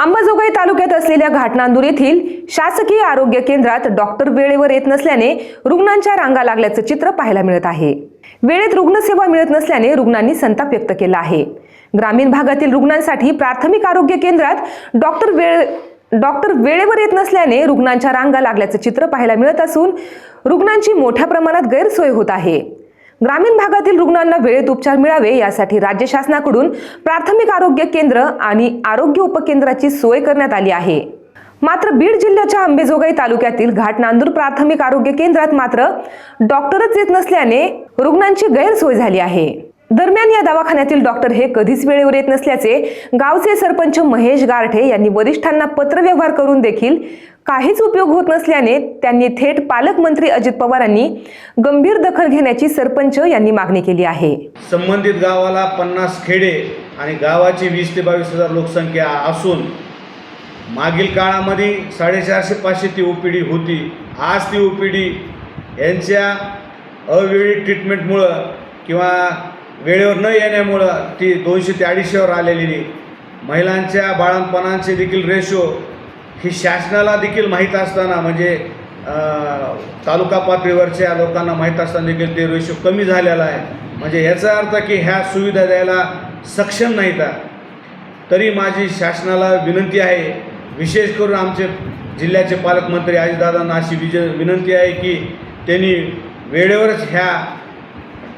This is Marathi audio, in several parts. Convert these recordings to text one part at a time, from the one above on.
अंबाजोगाई तालुक्यात असलेल्या घाटनांदूर येथील शासकीय आरोग्य केंद्रात डॉक्टर वेळेवर येत नसल्याने रुग्णांच्या रांगा लागल्याचं चित्र पाहायला मिळत आहे. वेळेत रुग्णसेवा मिळत नसल्याने रुग्णांनी संताप व्यक्त केला आहे. ग्रामीण भागातील रुग्णांसाठी प्राथमिक आरोग्य केंद्रात डॉक्टर वेळ डॉक्टर वेळेवर येत नसल्याने रुग्णांच्या रांगा लागल्याचं चित्र पाहायला मिळत असून रुग्णांची मोठ्या प्रमाणात गैरसोय होत आहे. ग्रामीण भागातील रुग्णांना वेळेत उपचार मिळावे यासाठी राज्य शासनाकडून प्राथमिक आरोग्य केंद्र आणि आरोग्य उपकेंद्राची सोय करण्यात आली आहे. मात्र बीड जिल्ह्याच्या अंबेजोगाई तालुक्यातील घाट नांदूर प्राथमिक आरोग्य केंद्रात मात्र डॉक्टरच येत नसल्याने रुग्णांची गैरसोय झाली आहे. दरम्यान या दवाखान्यातील डॉक्टर हे कधीच वेळेवर येत नसल्याचे गावचे सरपंच महेश गारठे यांनी वरिष्ठांना पत्रव्यवहार करून देखील काहीच उपयोग होत नसल्याने त्यांनी थेट पालकमंत्री अजित पवारांनी गंभीर दखल घेण्याची सरपंच यांनी मागणी केली आहे. संबंधित गावाला पन्नास खेडे आणि गावाची वीस ते बावीस हजार लोकसंख्या असून मागील काळामध्ये साडेचारशे पाचशे ती ओ पी डी होती. आज ती ओ पी डी यांच्या अवेळी ट्रीटमेंटमुळं किंवा वेळेवर न येण्यामुळं ती दोनशे ते अडीचशेवर आलेली महिलांच्या बाळणपणांचे देखील रेशो ही शासनाला देखील माहीत असताना म्हणजे तालुका पातळीवरच्या लोकांना माहीत असताना देखील ते रेशो कमी झालेला आहे. म्हणजे याचा अर्थ की ह्या सुविधा द्यायला सक्षम नाहीत. तरी माझी शासनाला विनंती आहे विशेष करून आमचे जिल्ह्याचे पालकमंत्री अजितदादांना अशी विज विनंती आहे की त्यांनी वेळेवरच ह्या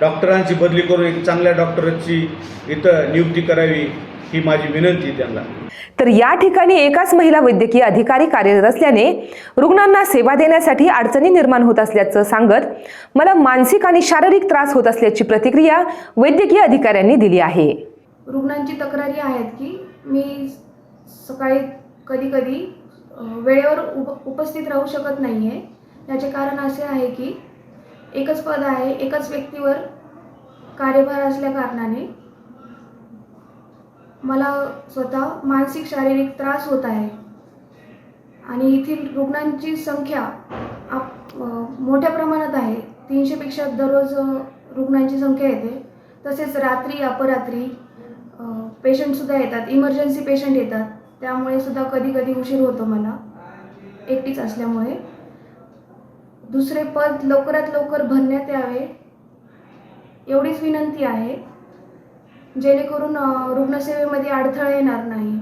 डॉक्टरांची बदली करून एक चांगल्या डॉक्टरची इथं नियुक्ती करावी. ही माझी विनंती त्यांना. तर या ठिकाणी एकाच महिला वैद्यकीय अधिकारी कार्यरत असल्याने रुग्णांना सेवा देण्यासाठी अडचणी निर्माण होत असल्याचं सांगत मला मानसिक आणि शारीरिक त्रास होत असल्याची प्रतिक्रिया वैद्यकीय अधिकाऱ्यांनी दिली आहे. रुग्णांची तक्रारी आहेत की मी सकाळी कधी कधी वेळेवर उप उपस्थित राहू शकत नाही आहे याचे कारण असे आहे की एकच पद आहे एकच व्यक्तीवर कार्यभार असल्या कारणाने मला स्वतः मानसिक शारीरिक त्रास होत आहे. आणि येथील रुग्णांची संख्या आप मोठ्या प्रमाणात आहे. तीनशेपेक्षा दररोज रुग्णांची संख्या येते. तसेच रात्री अपरात्री पेशंटसुद्धा येतात. इमर्जन्सी पेशंट येतात. त्यामुळे सुद्धा कधी कधी उशीर होतो मला. एकटीच असल्यामुळे. दुसरे पद लवकरात लवकर भरण्यात यावे एवढीच विनंती आहे. जेणेकरून रुग्णसेवेमध्ये अडथळा येणार नाही.